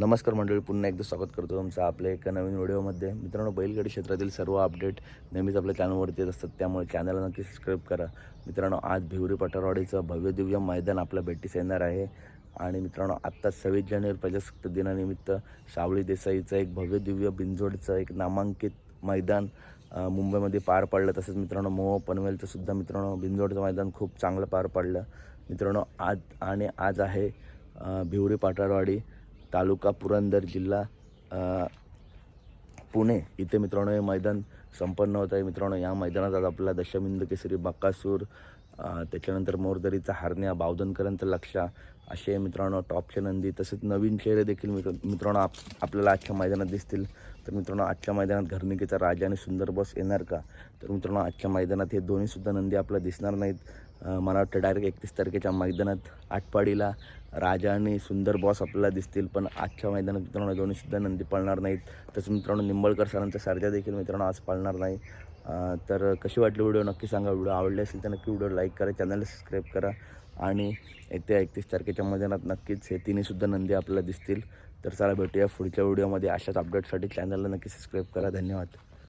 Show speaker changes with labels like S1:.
S1: नमस्कार मंडळी पुन्हा एकदा स्वागत करतो तुमचं आपल्या एका नवीन व्हिडिओमध्ये. मित्रांनो बैलगाडी क्षेत्रातील सर्व अपडेट नेहमीच आपल्या चॅनलवरती येत असतात त्यामुळे चॅनलला नक्की सबस्क्राईब करा. मित्रांनो आज भिवरी पठारवाडीचं भव्य दिव्य मैदान आपल्या भेटीस येणार आहे. आणि मित्रांनो आत्ता सव्वीस जानेवारी प्रजासत्ताक दिनानिमित्त सावळी देसाईचं एक भव्य दिव्य बिंजोडचं एक नामांकित मैदान मुंबईमध्ये पार पडलं. तसंच मित्रांनो मोह पनवेलचं सुद्धा मित्रांनो बिंजोडचं मैदान खूप चांगलं पार पडलं. मित्रांनो आज आणि आज आहे भिवरी पाठारवाडी. तालुका पुरंदर जिल्हा पुणे. इथे मित्रांनो हे मैदान संपन्न होत आहे. मित्रांनो या मैदानात आज आपला दशमिंद केसरी बक्कासूर त्याच्यानंतर मोरदरीचा हारण्या बावधनकरांचा लक्षा असे मित्रांनो टॉपचे नंदी तसेच नवीन चेहरे देखील मित्र मित्रांनो आप आपल्याला आजच्या मैदानात दिसतील. तर मित्रांनो आजच्या मैदानात घरनिकेचा राजा आणि सुंदर बॉस येणार का? तर मित्रांनो आजच्या मैदानात हे दोन्हीसुद्धा नंदी आपल्याला दिसणार नाहीत. मला वाटतं डायरेक्ट एकतीस तारखेच्या मैदानात आटपाडीला राजा आणि सुंदर बॉस आपल्याला दिसतील. पण आजच्या मैदानात मित्रांनो दोन्हीसुद्धा नंदी पळणार नाहीत. तसं मित्रांनो निंबळकर सरांचा सर्जा देखील मित्रांनो आज पळणार नाही. तर कशी वाटली व्हिडिओ? नक्की सांगा. व्हिडिओ आवडले असेल तर नक्की व्हिडिओ लाईक करा चॅनलला सबस्क्राईब करा. आणि येत्या एकतीस तारखेच्या मैदानात नक्कीच हे तिन्हीसुद्धा नंदी आपल्याला दिसतील. तर चला भेटूया पुढच्या व्हिडिओमध्ये. अशाच अपडेटसाठी चॅनलला नक्की सबस्क्राईब करा. धन्यवाद.